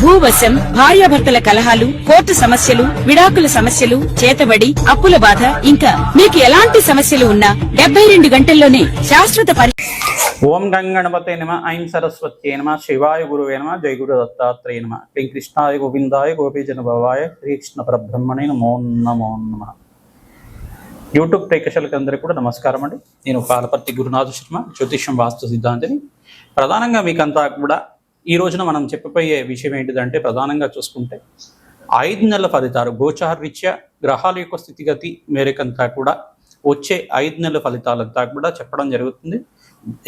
భూవశం భార్యాభర్తల కలహాలు కోర్టు సమస్యలు విడాకుల సమస్యలు చేతబడి అప్పుల బాధ ఇంకా మీకు ఎలాంటి సమస్యలు ఉన్నా డెబ్బై రెండు గంటల్లోనే శాశ్వత పరి ఓం గంగణపతే నమ ఐం సరస్వత్యే నమ శివాయ గురువే నమ జయ గురు దత్తాత్రేయ నమ. శ్రీ కృష్ణాయ గోవిందాయ గోపీజన భవాయ శ్రీకృష్ణ పరబ్రహ్మణే నమో నమో నమ. యూట్యూబ్ ప్రేక్షకులకి అందరికీ కూడా నమస్కారం అండి. నేను పాలపర్తి గురునాథ శర్మ జ్యోతిష్యం వాస్తు సిద్ధాంతిని. ప్రధానంగా మీకంతా కూడా ఈ రోజున మనం చెప్పబోయే విషయం ఏంటిదంటే ప్రధానంగా చూసుకుంటే ఐదు నెలల ఫలితాలు గోచారరీత్యా గ్రహాల యొక్క స్థితిగతి మేరకంతా కూడా వచ్చే ఐదు నెలల ఫలితాలంతా కూడా చెప్పడం జరుగుతుంది.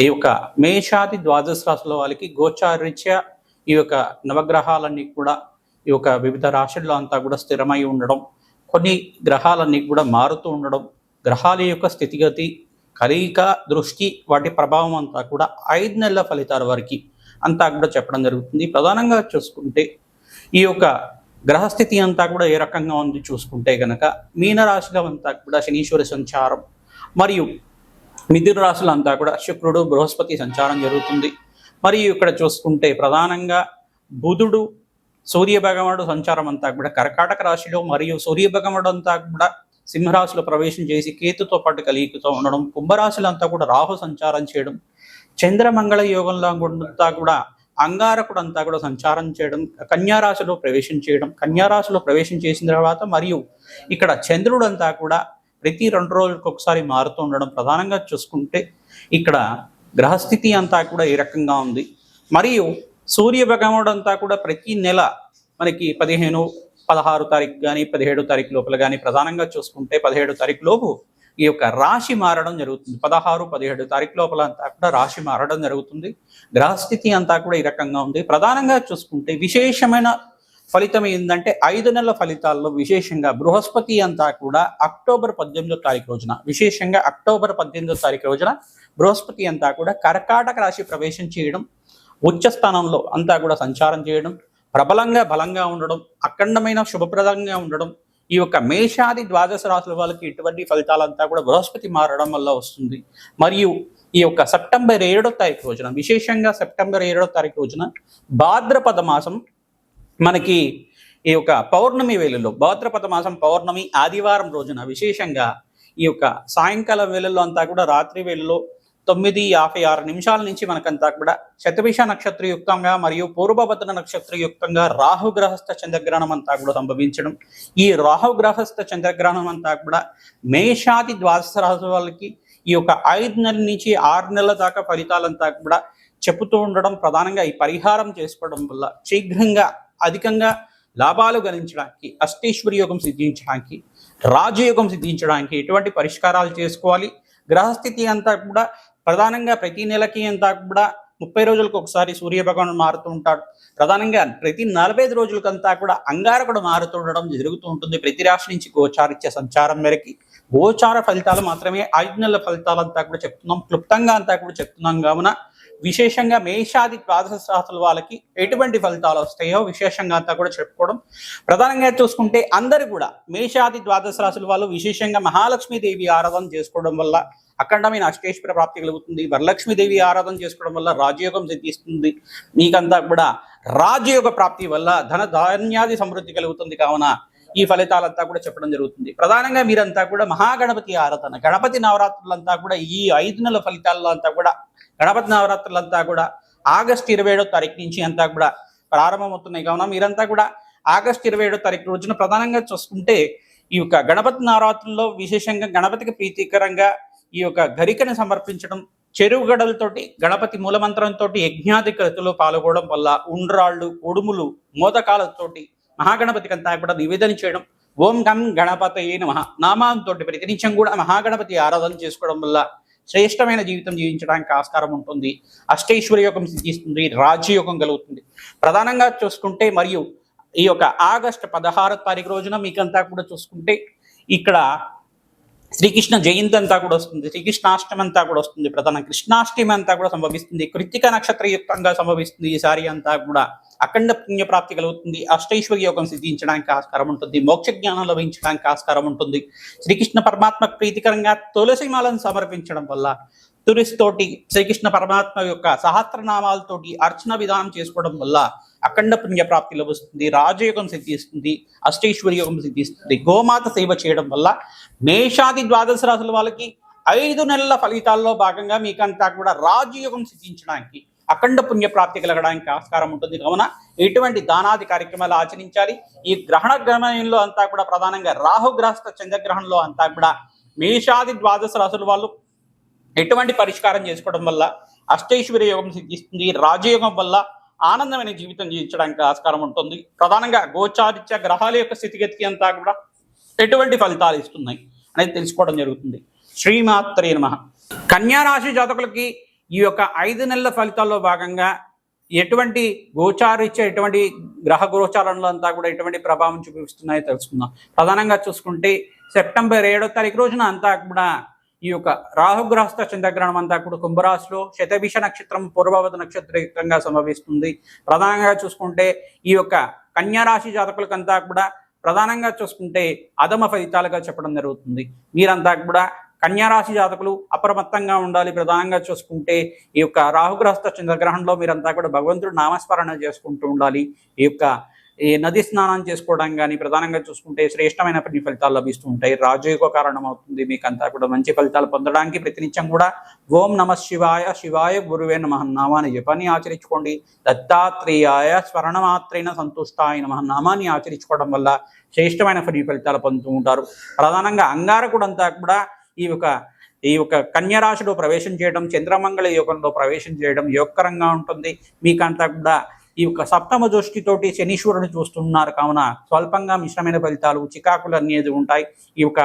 ఈ యొక్క మేషాది ద్వాదశ రాశుల వాళ్ళకి గోచారీత్యా ఈ యొక్క నవగ్రహాలన్నీ కూడా ఈ యొక్క వివిధ రాశుల్లో అంతా కూడా స్థిరమై ఉండడం కొన్ని గ్రహాలన్నీ కూడా మారుతూ ఉండడం గ్రహాల యొక్క స్థితిగతి కలయిక దృష్టి వాటి ప్రభావం అంతా కూడా ఐదు నెలల ఫలితాల వరకు అంతా కూడా చెప్పడం జరుగుతుంది. ప్రధానంగా చూసుకుంటే ఈ యొక్క గ్రహస్థితి అంతా కూడా ఏ రకంగా ఉంది చూసుకుంటే గనక మీనరాశిలో అంతా కూడా శనీశ్వరి సంచారం మరియు మిథున రాశులు అంతా కూడా శుక్రుడు బృహస్పతి సంచారం జరుగుతుంది. మరియు ఇక్కడ చూసుకుంటే ప్రధానంగా బుధుడు సూర్యభగవానుడు సంచారం అంతా కూడా కర్కాటక రాశిలో మరియు సూర్యభగవానుడు అంతా కూడా సింహరాశిలో ప్రవేశం చేసి కేతుతో పాటు కలిగితో ఉండడం కుంభరాశులంతా కూడా రాహు సంచారం చేయడం చంద్రమంగళ యోగంలో అంతా కూడా అంగారకుడు అంతా కూడా సంచారం చేయడం కన్యారాశిలో ప్రవేశం చేయడం కన్యారాశిలో ప్రవేశం చేసిన తర్వాత మరియు ఇక్కడ చంద్రుడు అంతా కూడా ప్రతి రెండు రోజులకు ఒకసారి మారుతూ ఉండడం ప్రధానంగా చూసుకుంటే ఇక్కడ గ్రహస్థితి అంతా కూడా ఈ రకంగా ఉంది. మరియు సూర్య భగవానుడు అంతా కూడా ప్రతి నెల మనకి పదిహేను పదహారు తారీఖు కానీ పదిహేడు తారీఖు లోపల కానీ ప్రధానంగా చూసుకుంటే పదిహేడు తారీఖు లోపు ఈ యొక్క రాశి మారడం జరుగుతుంది. పదహారు పదిహేడు తారీఖు లోపల అంతా కూడా రాశి మారడం జరుగుతుంది. గ్రహస్థితి అంతా కూడా ఈ రకంగా ఉంది. ప్రధానంగా చూసుకుంటే విశేషమైన ఫలితం ఏంటంటే ఐదు నెలల ఫలితాల్లో విశేషంగా బృహస్పతి అంతా కూడా అక్టోబర్ పద్దెనిమిదో తారీఖు రోజున విశేషంగా అక్టోబర్ పద్దెనిమిదో తారీఖు రోజున బృహస్పతి అంతా కూడా కర్కాటక రాశి ప్రవేశం చేయడం ఉచ్చ స్థానంలో అంతా కూడా సంచారం చేయడం ప్రబలంగా బలంగా ఉండడం అఖండమైన శుభప్రదంగా ఉండడం ఈ యొక్క మేషాది ద్వాదశ రాశుల వాళ్ళకి ఇటువంటి ఫలితాలంతా కూడా బృహస్పతి మారడం వల్ల వస్తుంది. మరియు ఈ యొక్క సెప్టెంబర్ ఏడో తారీఖు రోజున విశేషంగా సెప్టెంబర్ ఏడో తారీఖు రోజున భాద్రపద మాసం మనకి ఈ యొక్క పౌర్ణమి వేళల్లో భాద్రపద మాసం పౌర్ణమి ఆదివారం రోజున విశేషంగా ఈ యొక్క సాయంకాలం వేళల్లో అంతా కూడా రాత్రి వేళల్లో తొమ్మిది యాభై ఆరు నిమిషాల నుంచి మనకంతా కూడా శతభిష నక్షత్రయుక్తంగా మరియు పూర్వభద్ర నక్షత్రయుక్తంగా రాహుగ్రహస్థ చంద్రగ్రహణం అంతా కూడా సంభవించడం. ఈ రాహుగ్రహస్థ చంద్రగ్రహణం అంతా కూడా మేషాది ద్వాదశ రాశి వాళ్ళకి ఈ యొక్క ఐదు నెలల నుంచి ఆరు నెలల దాకా ఫలితాలంతా కూడా చెబుతూ ఉండడం ప్రధానంగా ఈ పరిహారం చేసుకోవడం వల్ల శీఘ్రంగా అధికంగా లాభాలు గణించడానికి అష్టేశ్వరి యోగం సిద్ధించడానికి రాజయోగం సిద్ధించడానికి ఎటువంటి పరిష్కారాలు చేసుకోవాలి? గ్రహస్థితి అంతా కూడా ప్రధానంగా ప్రతి నెలకి అంతా కూడా ముప్పై రోజులకు ఒకసారి సూర్య భగవానుడు మారుతూ ఉంటాడు. ప్రధానంగా ప్రతి నలభై ఐదు రోజులకంతా కూడా అంగారకుడు మారుతుండడం జరుగుతూ ఉంటుంది. ప్రతి రాశి నుంచి గోచారిచ్చే సంచారం మేరకి. గోచార ఫలితాలు మాత్రమే ఐదు నెలల ఫలితాలంతా కూడా చెప్తున్నాం. క్లుప్తంగా అంతా కూడా చెప్తున్నాం. కావున విశేషంగా మేషాది ద్వాదశ రాసుల వాళ్ళకి ఎటువంటి ఫలితాలు వస్తాయో విశేషంగా అంతా కూడా చెప్పుకోవడం. ప్రధానంగా చూసుకుంటే అందరు కూడా మేషాది ద్వాదశ రాసుల వాళ్ళు విశేషంగా మహాలక్ష్మీదేవి ఆరాధన చేసుకోవడం వల్ల అఖండమైన అష్టేశ్వర ప్రాప్తి కలుగుతుంది. వరలక్ష్మీదేవి ఆరాధన చేసుకోవడం వల్ల రాజయోగం సిద్ధిస్తుంది. మీకంతా కూడా రాజయోగ ప్రాప్తి వల్ల ధన ధాన్యాది సమృద్ధి కలుగుతుంది కావున ఈ ఫలితాలంతా కూడా చెప్పడం జరుగుతుంది. ప్రధానంగా మీరంతా కూడా మహాగణపతి ఆరాధన గణపతి నవరాత్రులంతా కూడా ఈ ఐదు నెలల ఫలితాల్లో అంతా కూడా గణపతి నవరాత్రులంతా కూడా ఆగస్టు ఇరవై ఏడో తారీఖు నుంచి అంతా కూడా ప్రారంభమవుతున్నాయి కావున మీరంతా కూడా ఆగస్టు ఇరవై ఏడో తారీఖు రోజున ప్రధానంగా చూసుకుంటే ఈ యొక్క గణపతి నవరాత్రుల్లో విశేషంగా గణపతికి ప్రీతికరంగా ఈ యొక్క గరికను సమర్పించడం చెరువు గడలతోటి గణపతి మూలమంత్రంతో యజ్ఞాది కృతిలో పాల్గొనడం వల్ల ఉండ్రాళ్ళు ఉడుములు మోదకాలతోటి మహాగణపతికి అంతా కూడా నివేదన చేయడం ఓం గం గణపతి మహా నామాంతో ప్రతినిత్యం కూడా మహాగణపతి ఆరాధన చేసుకోవడం వల్ల శ్రేష్టమైన జీవితం జీవించడానికి ఆస్కారం ఉంటుంది. అష్టైశ్వర్య యోగం సిద్ధిస్తుంది రాజ్యయోగం కలుగుతుంది. ప్రధానంగా చూసుకుంటే మరియు ఈ యొక్క ఆగస్టు పదహారో తారీఖు రోజున మీకంతా కూడా చూసుకుంటే ఇక్కడ శ్రీకృష్ణ జయంతి అంతా కూడా వస్తుంది శ్రీకృష్ణాష్టమి అంతా కూడా వస్తుంది ప్రధాన కృష్ణాష్టమి అంతా కూడా సంభవిస్తుంది కృత్తిక నక్షత్రయుక్తంగా సంభవిస్తుంది ఈసారి అంతా కూడా. అఖండ పుణ్యప్రాప్తి కలుగుతుంది అష్టైశ్వర్య యోగం సిద్ధించడానికి ఆస్కారం ఉంటుంది మోక్ష జ్ఞానం లభించడానికి ఆస్కారం ఉంటుంది. శ్రీకృష్ణ పరమాత్మ ప్రీతికరంగా తులసిమాలను సమర్పించడం వల్ల తులసితోటి శ్రీకృష్ణ పరమాత్మ యొక్క సహస్రనామాలతోటి అర్చన విధానం చేసుకోవడం వల్ల అఖండ పుణ్య ప్రాప్తి లభిస్తుంది రాజయోగం సిద్ధిస్తుంది అష్టైశ్వర్యోగం సిద్ధిస్తుంది. గోమాత సేవ చేయడం వల్ల మేషాది ద్వాదశ రాసుల వాళ్ళకి ఐదు నెలల ఫలితాల్లో భాగంగా మీకంతా కూడా రాజయోగం సిద్ధించడానికి అఖండ పుణ్య ప్రాప్తి కలగడానికి ఆస్కారం ఉంటుంది. కావున ఎటువంటి దానాది కార్యక్రమాలు ఆచరించాలి. ఈ గ్రహణ గ్రహణంలో అంతా కూడా ప్రధానంగా రాహుగ్రస్త చంద్రగ్రహణంలో అంతా కూడా మేషాది ద్వాదశ రాసుల వాళ్ళు ఎటువంటి పరిష్కారం చేసుకోవడం వల్ల అష్టైశ్వర్య యోగం సిద్ధిస్తుంది. రాజయోగం వల్ల ఆనందమైన జీవితం జీవించడానికి ఆస్కారం ఉంటుంది. ప్రధానంగా గోచారిత్య గ్రహాల యొక్క స్థితిగతికి అంతా కూడా ఎటువంటి ఫలితాలు ఇస్తున్నాయి అనేది తెలుసుకోవడం జరుగుతుంది. శ్రీమాత్రే నమ. కన్యా రాశి జాతకులకి ఈ యొక్క ఐదు నెలల ఫలితాల్లో భాగంగా ఎటువంటి గోచారిత్య ఎటువంటి గ్రహ గోచారంలో అంతా కూడా ఎటువంటి ప్రభావం చూపిస్తున్నాయో తెలుసుకుందాం. ప్రధానంగా చూసుకుంటే సెప్టెంబర్ ఏడో తారీఖు రోజున అంతా కూడా ఈ యొక్క రాహుగ్రహస్థ చంద్రగ్రహణం అంతా కూడా కుంభరాశిలో శతభిష నక్షత్రం పూర్వవత నక్షత్రంగా సంభవిస్తుంది. ప్రధానంగా చూసుకుంటే ఈ యొక్క కన్యారాశి జాతకులకంతా కూడా ప్రధానంగా చూసుకుంటే అధమ ఫలితాలుగా చెప్పడం జరుగుతుంది. మీరంతా కూడా కన్యారాశి జాతకులు అప్రమత్తంగా ఉండాలి. ప్రధానంగా చూసుకుంటే ఈ యొక్క రాహుగ్రహస్థ చంద్రగ్రహణంలో మీరంతా కూడా భగవంతుడు నామస్మరణ చేసుకుంటూ ఉండాలి. ఈ యొక్క ఈ నది స్నానం చేసుకోవడం కానీ ప్రధానంగా చూసుకుంటే శ్రేష్టమైన పని ఫలితాలు లభిస్తూ ఉంటాయి. రాజయోగ కారణం అవుతుంది మీకు అంతా కూడా మంచి ఫలితాలు పొందడానికి ప్రతినిత్యం కూడా ఓం నమ శివాయ శివాయ గురువే నమ నామాన్ని జపాన్ని ఆచరించుకోండి. దత్తాత్రేయాయ స్వర్ణమాత్రైన సంతుష్టాయ నమ నామాన్ని ఆచరించుకోవడం వల్ల శ్రేష్టమైన పని ఫలితాలు పొందుతూ ఉంటారు. ప్రధానంగా అంగారకుడంతా కూడా ఈ యొక్క ఈ యొక్క కన్యరాశిలో ప్రవేశం చేయడం చంద్రమంగళ యోగంలో ప్రవేశం చేయడం యోగకరంగా ఉంటుంది. మీకంతా కూడా ఈ యొక్క సప్తమ దృష్టితోటి శనీశ్వరుని చూస్తున్నారు. కావున స్వల్పంగా మిశ్రమైన ఫలితాలు చికాకులు అనేది ఉంటాయి. ఈ యొక్క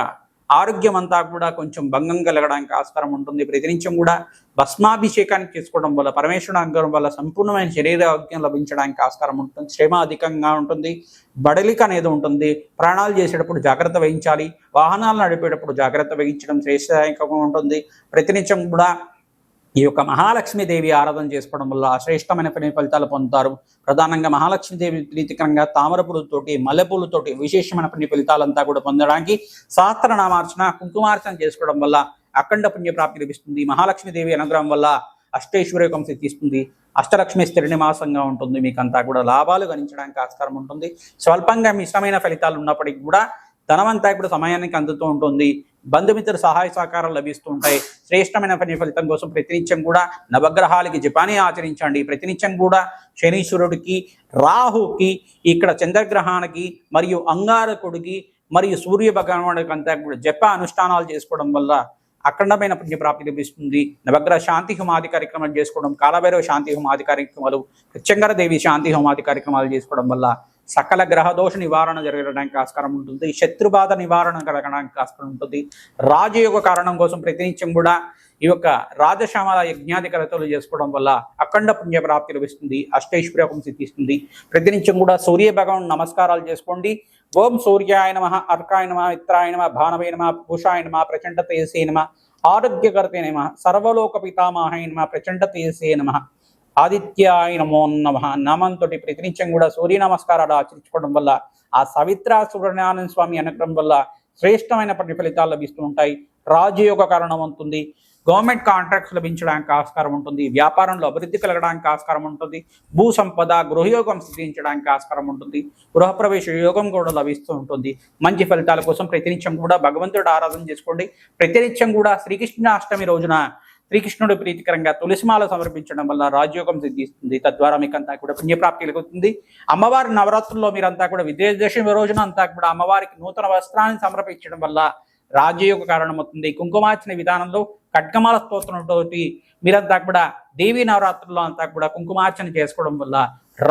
ఆరోగ్యం అంతా కూడా కొంచెం భంగం కలగడానికి ఆస్కారం ఉంటుంది. ప్రతినిత్యం కూడా భస్మాభిషేకానికి చేసుకోవడం వల్ల పరమేశ్వరుడు అనుగ్రహం వల్ల సంపూర్ణమైన శరీర ఆరోగ్యం లభించడానికి ఆస్కారం ఉంటుంది. శ్రమ అధికంగా ఉంటుంది. బడలిక అనేది ఉంటుంది. ప్రాణాలు చేసేటప్పుడు జాగ్రత్త వహించాలి. వాహనాలు నడిపేటప్పుడు జాగ్రత్త వహించడం శ్రేష్టదాయకంగా ఉంటుంది. ప్రతినిత్యం కూడా ఈ యొక్క మహాలక్ష్మీదేవి ఆరాధన చేసుకోవడం వల్ల శ్రేష్టమైన పని ఫలితాలు పొందుతారు. ప్రధానంగా మహాలక్ష్మీదేవి ప్రీతికరంగా తామరపూలతోటి మల్లెపూలతోటి విశేషమైన పని ఫలితాలంతా కూడా పొందడానికి సహస్రనామార్చన కుంకుమార్చన చేసుకోవడం వల్ల అఖండ పుణ్యప్రాప్తి లభిస్తుంది. మహాలక్ష్మీదేవి అనుగ్రహం వల్ల అష్టైశ్వర్యకం సిద్ధిస్తుంది అష్టలక్ష్మి స్థిర నివాసంగా ఉంటుంది. మీకు అంతా కూడా లాభాలు గణించడానికి ఆస్కారం ఉంటుంది. స్వల్పంగా మిశ్రమైన ఫలితాలు ఉన్నప్పటికీ కూడా ధనమంతా కూడా సమయానికి అందుతూ ఉంటుంది. బంధుమిత్ర సహాయ సహకారాలు లభిస్తూ ఉంటాయి. శ్రేష్టమైన పని ఫలితం కోసం ప్రతినిత్యం కూడా నవగ్రహాలకి జపాని ఆచరించండి. ప్రతినిత్యం కూడా శనీశ్వరుడికి రాహుకి ఇక్కడ చంద్రగ్రహానికి మరియు అంగారకుడికి మరియు సూర్య భగవానుడికి అంతా కూడా జప అనుష్ఠానాలు చేసుకోవడం వల్ల అఖండమైన పుణ్యప్రాప్తి లభిస్తుంది. నవగ్రహ శాంతి హోమాది కార్యక్రమాలు చేసుకోవడం కాలభైరవ శాంతి హోమాది కార్యక్రమాలు ప్రత్యంగర దేవి శాంతి హోమాది కార్యక్రమాలు చేసుకోవడం వల్ల సకల గ్రహ దోష నివారణ జరగడానికి ఆస్కారం ఉంటుంది. శత్రుబాధ నివారణ కలగడానికి ఆస్కారం ఉంటుంది. రాజయోగ కారణం కోసం ప్రతినిత్యం కూడా ఈ యొక్క రాజశ్యామల యజ్ఞాది కరతలు చేసుకోవడం వల్ల అఖండ పుణ్య ప్రాప్తి లభిస్తుంది అష్టైశ్వర్యకం సిద్ధిస్తుంది. ప్రతినిత్యం కూడా సూర్య భగవాన్ నమస్కారాలు చేసుకోండి. ఓం సూర్యాయ నమ అర్కాయ నమ మిత్రాయ నమ భానవే నమ పూషాయ నమ ప్రచండ తేజసే నమ ఆరోగ్యకర్తే నమ సర్వలోక పితామహాయ నమ ప్రచండ తేజసే నమ. ఆదిత్యాయ నమో నమ. నామంతో ప్రతినిత్యం కూడా సూర్య నమస్కారాలు ఆచరించుకోవడం వల్ల ఆ సవిత్ర సుబ్రహ్మణ్యానంద స్వామి అనకడం వల్ల శ్రేష్టమైన పని ఫలితాలు లభిస్తూ ఉంటాయి. రాజయోగ కారణం ఉంటుంది. గవర్నమెంట్ కాంట్రాక్ట్స్ లభించడానికి ఆస్కారం ఉంటుంది. వ్యాపారంలో అభివృద్ధి కలగడానికి ఆస్కారం ఉంటుంది. భూ సంపద గృహయోగం సిద్ధించడానికి ఆస్కారం ఉంటుంది. గృహప్రవేశ యోగం కూడా లభిస్తూ ఉంటుంది. మంచి ఫలితాల కోసం ప్రతినిత్యం కూడా భగవంతుడు ఆరాధన చేసుకోండి. ప్రతినిత్యం కూడా శ్రీకృష్ణాష్టమి రోజున శ్రీకృష్ణుడు ప్రీతికరంగా తులసిమాల సమర్పించడం వల్ల రాజయోగం సిద్ధిస్తుంది. తద్వారా మీకు అంతా కూడా పుణ్యప్రాప్తి కలుగుతుంది అమ్మవారి నవరాత్రుల్లో మీరంతా కూడా విజయదశమి రోజున అంతా కూడా అమ్మవారికి నూతన వస్త్రాన్ని సమర్పించడం వల్ల రాజయోగ కారణమవుతుంది. కుంకుమార్చన విధానంలో ఖడ్గమాల స్తోత్రంతోటి మీరంతా కూడా దేవీ నవరాత్రుల్లో అంతా కూడా కుంకుమార్చన చేసుకోవడం వల్ల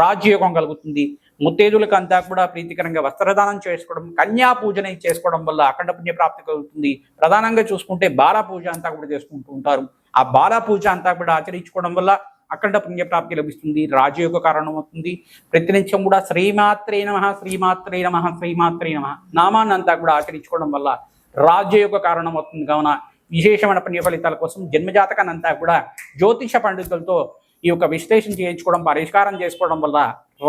రాజయోగం కలుగుతుంది. ముత్తేజులకు అంతా కూడా ప్రీతికరంగా వస్త్రదానం చేసుకోవడం కన్యా పూజని చేసుకోవడం వల్ల అఖండ పుణ్య ప్రాప్తి కలుగుతుంది. ప్రధానంగా చూసుకుంటే బాల పూజ అంతా కూడా చేసుకుంటూ ఉంటారు. ఆ బాల పూజ అంతా కూడా ఆచరించుకోవడం వల్ల అఖండ పుణ్యప్రాప్తి లభిస్తుంది. రాజయోగ కారణం అవుతుంది ప్రతినిత్యం కూడా శ్రీమాత్రే నమ శ్రీమాత్రే నమ శ్రీమాత్రే నమ నామాన్ని అంతా కూడా ఆచరించుకోవడం వల్ల రాజయోగ కారణం అవుతుంది కావున విశేషమైన పుణ్య ఫలితాల కోసం జన్మజాతకాన్ని అంతా కూడా జ్యోతిష పండితులతో ఈ యొక్క విశ్లేషణ చేయించుకోవడం పరిష్కారం చేసుకోవడం వల్ల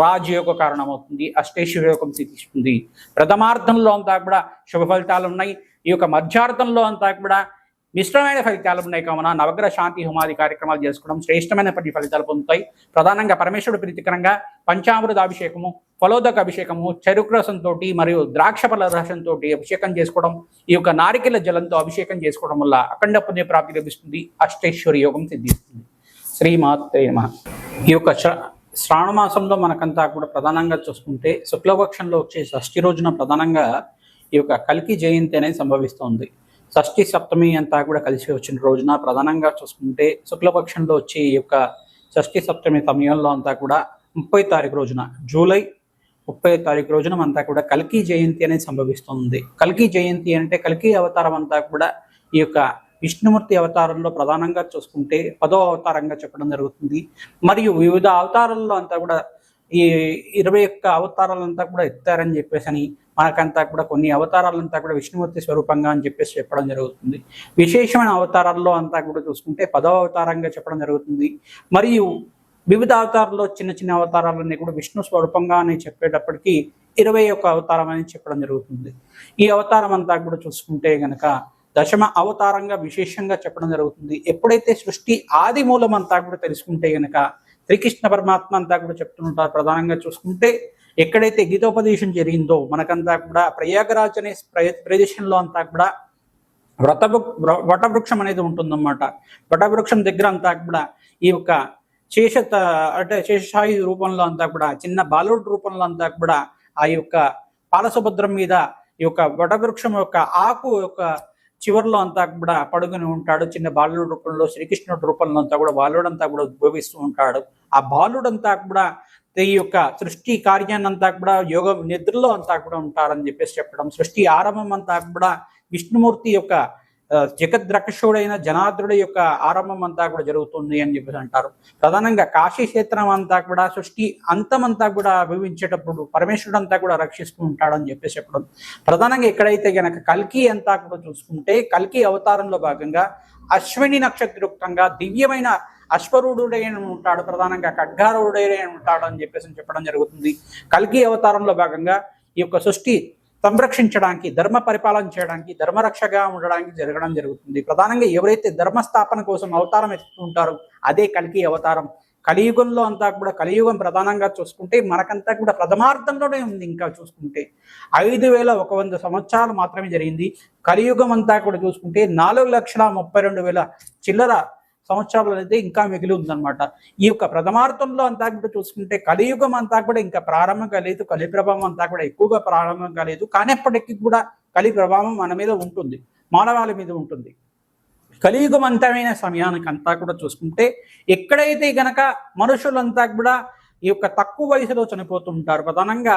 రాజయోగ కారణం అవుతుంది అష్టేశ్వర సిద్ధిస్తుంది. ప్రథమార్థంలో అంతా కూడా శుభ ఫలితాలు ఉన్నాయి ఈ యొక్క మధ్యార్థంలో అంతా కూడా మిశ్రమైన ఫలితాలు ఉన్నాయి కావున నవగ్రహ శాంతి హోమాది కార్యక్రమాలు చేసుకోవడం శ్రేష్టమైన ఫలితాలు పొందుతాయి. ప్రధానంగా పరమేశ్వరుడు ప్రీతికరంగా పంచామృత అభిషేకము ఫలోదక అభిషేకము చెరుకు రసంతో మరియు ద్రాక్ష పల రసంతో అభిషేకం చేసుకోవడం ఈ యొక్క నారికెల జలంతో అభిషేకం చేసుకోవడం వల్ల అఖండ పుణ్యప్రాప్తి లభిస్తుంది. అష్టైశ్వర్య యోగం సిద్ధిస్తుంది. శ్రీమాత్రే నమ. ఈ యొక్క శ్ర- శ్రావణ మాసంలో మనకంతా కూడా ప్రధానంగా చూసుకుంటే శుక్లపక్షంలో వచ్చే షష్ఠి రోజున ప్రధానంగా ఈ యొక్క కల్కి జయంతి అనేది సంభవిస్తుంది. షష్ఠి సప్తమి అంతా కూడా కలిసి వచ్చిన రోజున ప్రధానంగా చూసుకుంటే శుక్లపక్షంలో వచ్చే ఈ యొక్క షష్ఠి సప్తమి సమయంలో అంతా కూడా ముప్పై తారీఖు రోజున జూలై ముప్పై తారీఖు రోజున అంతా కూడా కల్కి జయంతి అనేది సంభవిస్తుంది. కల్కి జయంతి అంటే కల్కి అవతారం అంతా కూడా ఈ యొక్క విష్ణుమూర్తి అవతారంలో ప్రధానంగా చూసుకుంటే పదో అవతారంగా చెప్పడం జరుగుతుంది. మరియు వివిధ అవతారాల్లో అంతా కూడా ఈ ఇరవై ఒక్క అవతారాలంతా కూడా ఎత్తారని చెప్పేసి అని మనకంతా కూడా కొన్ని అవతారాలంతా కూడా విష్ణుమూర్తి స్వరూపంగా అని చెప్పేసి చెప్పడం జరుగుతుంది. విశేషమైన అవతారాల్లో అంతా కూడా చూసుకుంటే పదవ అవతారంగా చెప్పడం జరుగుతుంది. మరియు వివిధ అవతారాల్లో చిన్న చిన్న అవతారాలన్నీ కూడా విష్ణు స్వరూపంగా అని చెప్పేటప్పటికీ ఇరవై ఒక్క అవతారం అని చెప్పడం జరుగుతుంది. ఈ అవతారం అంతా కూడా చూసుకుంటే గనక దశమ అవతారంగా విశేషంగా చెప్పడం జరుగుతుంది. ఎప్పుడైతే సృష్టి ఆది మూలం అంతా కూడా తెలుసుకుంటే గనక శ్రీకృష్ణ పరమాత్మ అంతా కూడా చెప్తుంటారు. ప్రధానంగా చూసుకుంటే ఎక్కడైతే గీతోపదేశం జరిగిందో మనకంతా కూడా ప్రయాగరాజ్ అనే ప్ర- ప్రదేశంలో అంతా కూడా వ్రత వటవృక్షం అనేది ఉంటుందన్నమాట. వటవృక్షం దగ్గర అంతా కూడా ఈ యొక్క శేష అంటే శేషాయు రూపంలో అంతా కూడా చిన్న బాలుడు రూపంలో అంతా కూడా ఆ యొక్క పాలసుభద్రం మీద ఈ యొక్క వటవృక్షం యొక్క ఆకు యొక్క చివరిలో అంతా కూడా పడుకుని ఉంటాడు. చిన్న బాలుడు రూపంలో శ్రీకృష్ణుడు రూపంలో అంతా కూడా బాలుడంతా కూడా ఉద్భవిస్తూ ఉంటాడు. ఆ బాలుడంతా కూడా ఈ యొక్క సృష్టి కార్యాన్ని అంతా కూడా యోగ నిద్రలో అంతా కూడా ఉంటారని చెప్పేసి చెప్పడం సృష్టి ఆరంభం అంతా కూడా విష్ణుమూర్తి యొక్క జగద్రక్షుడైన జనార్దుడి యొక్క ఆరంభం అంతా కూడా జరుగుతుంది అని చెప్పేసి అంటారు. ప్రధానంగా కాశీ క్షేత్రం అంతా కూడా సృష్టి అంతమంతా కూడా అభివించేటప్పుడు పరమేశ్వరుడు అంతా కూడా రక్షిస్తూ ఉంటాడని చెప్పేసి చెప్పడం. ప్రధానంగా ఎక్కడైతే గనక కల్కి అంతా కూడా చూసుకుంటే కల్కి అవతారంలో భాగంగా అశ్విని నక్షత్రయుక్తంగా దివ్యమైన అశ్వరూఢుడై ఉంటాడు ప్రధానంగా ఖడ్గారూఢుడై ఉంటాడు అని చెప్పేసి చెప్పడం జరుగుతుంది. కల్కి అవతారంలో భాగంగా ఈ యొక్క సృష్టి సంరక్షించడానికి ధర్మ పరిపాలన చేయడానికి ధర్మరక్షగా ఉండడానికి జరగడం జరుగుతుంది. ప్రధానంగా ఎవరైతే ధర్మస్థాపన కోసం అవతారం ఎత్తుతుంటారో అదే కలికి అవతారం. కలియుగంలో అంతా కూడా కలియుగం ప్రధానంగా చూసుకుంటే మనకంతా కూడా ప్రథమార్థంలోనే ఉంది ఇంకా చూసుకుంటే. ఐదు వేల ఒక వంద సంవత్సరాలు మాత్రమే జరిగింది. కలియుగం అంతా కూడా చూసుకుంటే నాలుగు లక్షల ముప్పై రెండు వేల చిల్లర సంవత్సరాలు అయితే ఇంకా మిగిలి ఉందన్నమాట. ఈ యొక్క ప్రథమార్థంలో అంతా కూడా చూసుకుంటే కలియుగం అంతా కూడా ఇంకా ప్రారంభం కాలేదు కలి ప్రభావం అంతా కూడా ఎక్కువగా ప్రారంభం కాలేదు కానీ కూడా కలి ప్రభావం మన మీద ఉంటుంది మానవాళి మీద ఉంటుంది. కలియుగం అంతమైన సమయానికి అంతా కూడా చూసుకుంటే ఎక్కడైతే గనక మనుషులంతా కూడా ఈ యొక్క తక్కువ వయసులో చనిపోతుంటారు ప్రధానంగా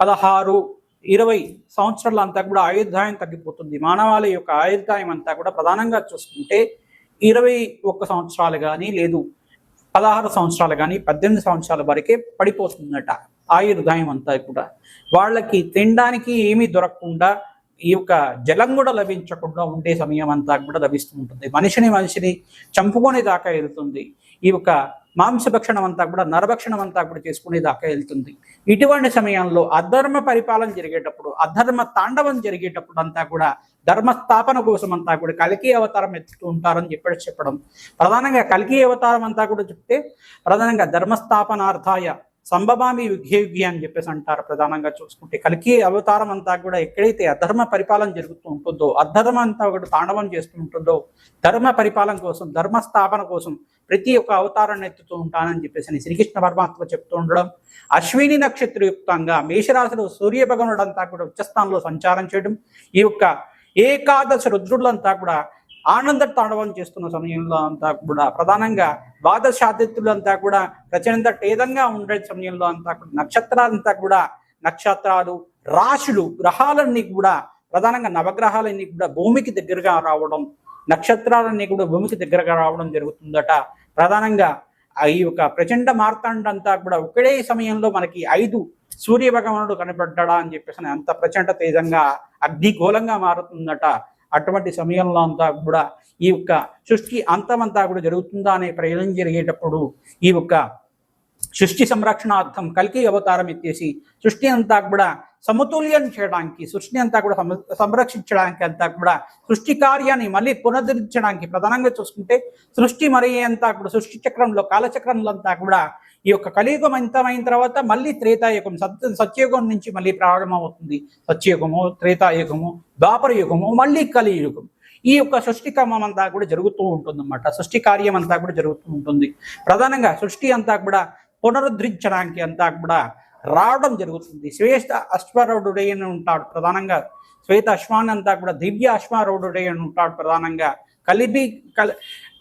పదహారు ఇరవై సంవత్సరాల అంతా కూడా ఆయుర్దాయం తగ్గిపోతుంది. మానవాళి యొక్క ఆయుర్దాయం అంతా కూడా ప్రధానంగా చూసుకుంటే ఇరవై ఒక్క సంవత్సరాలు కానీ లేదు పదహారు సంవత్సరాలు కానీ పద్దెనిమిది సంవత్సరాల వరకే పడిపోతుందట ఆయుర్దాయం అంతా కూడా. వాళ్ళకి తినడానికి ఏమీ దొరకకుండా ఈ యొక్క జలం కూడా లభించకుండా ఉండే సమయం అంతా కూడా లభిస్తూ ఉంటుంది. మనిషిని మనిషిని చంపుకునే దాకా వెళ్తుంది. ఈ యొక్క మాంసభక్షణం అంతా కూడా నరభక్షణం అంతా కూడా చేసుకునే దాకా వెళ్తుంది. ఇటువంటి సమయంలో అధర్మ పరిపాలన జరిగేటప్పుడు అధర్మ తాండవం జరిగేటప్పుడు అంతా కూడా ధర్మస్థాపన కోసం అంతా కూడా కలికి అవతారం ఎత్తుతూ ఉంటారని చెప్పి చెప్పడం. ప్రధానంగా కలికి అవతారం అంతా కూడా చెప్తే ప్రధానంగా ధర్మస్థాపనార్థాయ సంభవామి యుగ్య అని చెప్పేసి అంటారు. ప్రధానంగా చూసుకుంటే కలికి అవతారం అంతా కూడా ఎక్కడైతే అధర్మ పరిపాలన జరుగుతూ ఉంటుందో అధర్మ అంతా కూడా తాండవం చేస్తూ ఉంటుందో ధర్మ పరిపాలన కోసం ధర్మ స్థాపన కోసం ప్రతి ఒక్క అవతారాన్ని ఎత్తుతూ ఉంటానని చెప్పేసి అని శ్రీకృష్ణ పరమాత్మ చెప్తూ ఉండడం అశ్విని నక్షత్రయుక్తంగా మేషరాశిలో సూర్య భగవానుడు అంతా కూడా ఉచ్చస్థానంలో సంచారం చేయడం ఈ యొక్క ఏకాదశ రుద్రులంతా కూడా ఆనంద తాండవం చేస్తున్న సమయంలో అంతా కూడా ప్రధానంగా ద్వాదశాదిత్యులంతా కూడా ప్రచండ టేదంగా ఉండే సమయంలో అంతా కూడా నక్షత్రాలంతా కూడా నక్షత్రాలు రాశులు గ్రహాలన్నీ కూడా ప్రధానంగా నవగ్రహాలన్నీ కూడా భూమికి దగ్గరగా రావడం నక్షత్రాలన్నీ కూడా భూమికి దగ్గరగా రావడం జరుగుతుందట. ప్రధానంగా ఈ యొక్క ప్రచండ మార్తాండంతా కూడా ఒకే సమయంలో మనకి ఐదు సూర్య భగవానుడు కనబడ్డా అని చెప్పేసి అంత ప్రచండ తేజంగా అగ్నిగోళంగా మారుతుందట. అటువంటి సమయంలో అంతా కూడా ఈ యొక్క సృష్టి అంతమంతా కూడా జరుగుతుందా అనే ప్రయోజనం జరిగేటప్పుడు ఈ యొక్క సృష్టి సంరక్షణార్థం కలికి అవతారం ఎత్తేసి సృష్టి అంతా కూడా సమతుల్యం చేయడానికి సృష్టి అంతా కూడా సంరక్షించడానికి అంతా కూడా సృష్టి కార్యాన్ని మళ్ళీ పునరుద్ధరించడానికి ప్రధానంగా చూసుకుంటే సృష్టి మరి అంతా కూడా సృష్టి చక్రంలో కాలచక్రంలో అంతా కూడా ఈ యొక్క కలియుగం అంతమైన తర్వాత మళ్ళీ త్రేతాయుగం సత్య సత్యయుగం నుంచి మళ్ళీ ప్రారంభమవుతుంది. సత్యయుగము త్రేతాయుగము ద్వాపర యుగము మళ్ళీ కలియుగం. ఈ యొక్క సృష్టి క్రమం అంతా కూడా జరుగుతూ ఉంటుంది అన్నమాట సృష్టి కార్యం అంతా కూడా జరుగుతూ ఉంటుంది. ప్రధానంగా సృష్టి అంతా కూడా పునరుద్ధరించడానికి అంతా కూడా రావడం జరుగుతుంది. శ్వేత అశ్వారూఢుడై అని ఉంటాడు ప్రధానంగా. శ్వేత అశ్వాన్ అంతా కూడా దివ్య అశ్వారూఢుడై అని ఉంటాడు ప్రధానంగా. కలిపి కల్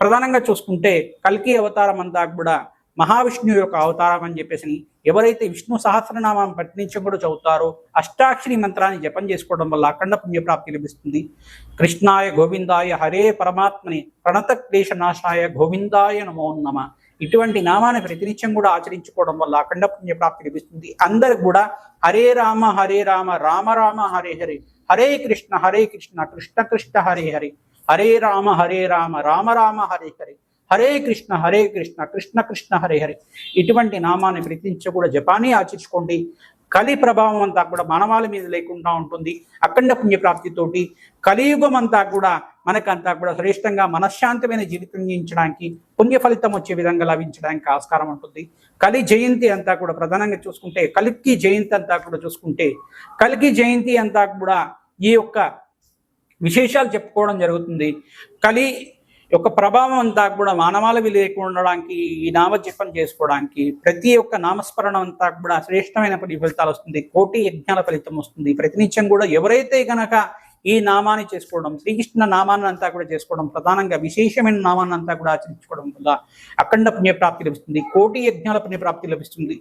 ప్రధానంగా చూసుకుంటే కల్కి అవతారం అంతా కూడా మహావిష్ణువు యొక్క అవతారం అని చెప్పేసి ఎవరైతే విష్ణు సహస్రనామాన్ని పఠించం కూడా చదువుతారో అష్టాక్షరి మంత్రాన్ని జపం చేసుకోవడం వల్ల అఖండ పుణ్యప్రాప్తి లభిస్తుంది. కృష్ణాయ గోవిందాయ హరే పరమాత్మని ప్రణత క్లేశ నాశాయ గోవిందాయ నమో నమ. ఇటువంటి నామాన్ని ప్రతినిత్యం కూడా ఆచరించుకోవడం వల్ల అఖండ పుణ్యప్రాప్తి లభిస్తుంది. అందరికి కూడా హరే రామ హరే రామ రామ రామ హరే హరే. హరే కృష్ణ హరే కృష్ణ కృష్ణ కృష్ణ హరే హరే. హరే రామ హరే రామ రామ రామ హరే హరే. హరే కృష్ణ హరే కృష్ణ కృష్ణ కృష్ణ హరే హరే. ఇటువంటి నామాన్ని ప్రతినిత్యం కూడా జపాన్ని ఆచరించుకోండి. కలి ప్రభావం అంతా కూడా మానవాళి మీద లేకుండా ఉంటుంది. అఖండ పుణ్యప్రాప్తితోటి కలియుగం అంతా కూడా మనకంతా కూడా శ్రేష్టంగా మనశ్శాంతమైన జీవితం జీవించడానికి పుణ్య ఫలితం వచ్చే విధంగా లభించడానికి ఆస్కారం ఉంటుంది. కలి జయంతి అంతా కూడా ప్రధానంగా చూసుకుంటే కలికి జయంతి అంతా కూడా చూసుకుంటే కలికి జయంతి అంతా కూడా ఈ యొక్క విశేషాలు చెప్పుకోవడం జరుగుతుంది. కలి యొక్క ప్రభావం అంతా కూడా మానవాల లేకుండా ఉండడానికి ఈ నామజపం చేసుకోవడానికి ప్రతి ఒక్క నామస్మరణ అంతా కూడా శ్రేష్టమైన ఫలితాలు వస్తుంది. కోటి యజ్ఞాల ఫలితం వస్తుంది. ప్రతినిత్యం కూడా ఎవరైతే గనక ఈ నామాన్ని చేసుకోవడం శ్రీకృష్ణ నామాన్ని అంతా కూడా చేసుకోవడం ప్రధానంగా విశేషమైన నామాన్ని అంతా కూడా ఆచరించుకోవడం వల్ల అఖండ పుణ్యప్రాప్తి లభిస్తుంది. కోటి యజ్ఞాల పుణ్యప్రాప్తి లభిస్తుంది.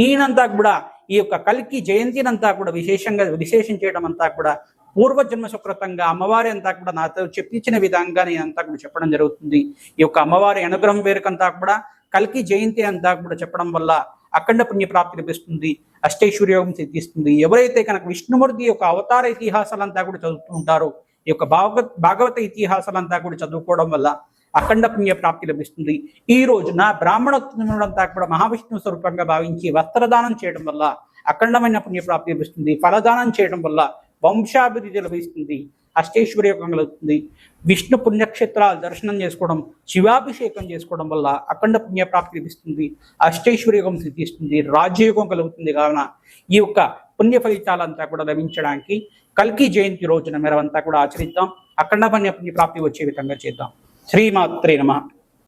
నేనంతా కూడా ఈ యొక్క కలికి జయంతినంతా కూడా విశేషంగా విశేషం చేయడం అంతా కూడా పూర్వజన్మ సుకృతంగా అమ్మవారి అంతా కూడా నాతో చెప్పించిన విధంగా నేను అంతా కూడా చెప్పడం జరుగుతుంది. ఈ యొక్క అమ్మవారి అనుగ్రహం వేరుకంతా కూడా కల్కి జయంతి అంతా కూడా చెప్పడం వల్ల అఖండ పుణ్య ప్రాప్తి లభిస్తుంది అష్టైశ్వర్యోగం సిద్ధిస్తుంది. ఎవరైతే కనుక విష్ణుమూర్తి యొక్క అవతార ఇతిహాసాలంతా కూడా చదువుతూ ఉంటారో ఈ యొక్క భాగవత భాగవత ఇతిహాసాలంతా కూడా చదువుకోవడం వల్ల అఖండ పుణ్య ప్రాప్తి లభిస్తుంది. ఈ రోజున బ్రాహ్మణోత్తములంతా కూడా మహావిష్ణువు స్వరూపంగా భావించి వస్త్రదానం చేయడం వల్ల అఖండమైన పుణ్య ప్రాప్తి లభిస్తుంది. ఫలదానం చేయడం వల్ల వంశాభివృద్ధి లభిస్తుంది అష్టైశ్వర్యోగం కలుగుతుంది. విష్ణు పుణ్యక్షేత్రాలు దర్శనం చేసుకోవడం శివాభిషేకం చేసుకోవడం వల్ల అఖండ పుణ్య ప్రాప్తి లభిస్తుంది అష్టైశ్వర్యోగం సిద్ధిస్తుంది రాజయోగం కలుగుతుంది. కావున ఈ యొక్క పుణ్య ఫలితాలంతా కూడా లభించడానికి కల్కి జయంతి రోజున మేరవంతా కూడా ఆచరిద్దాం. అఖండ పుణ్య పుణ్య వచ్చే విధంగా చేద్దాం. శ్రీమాత్రే నమ.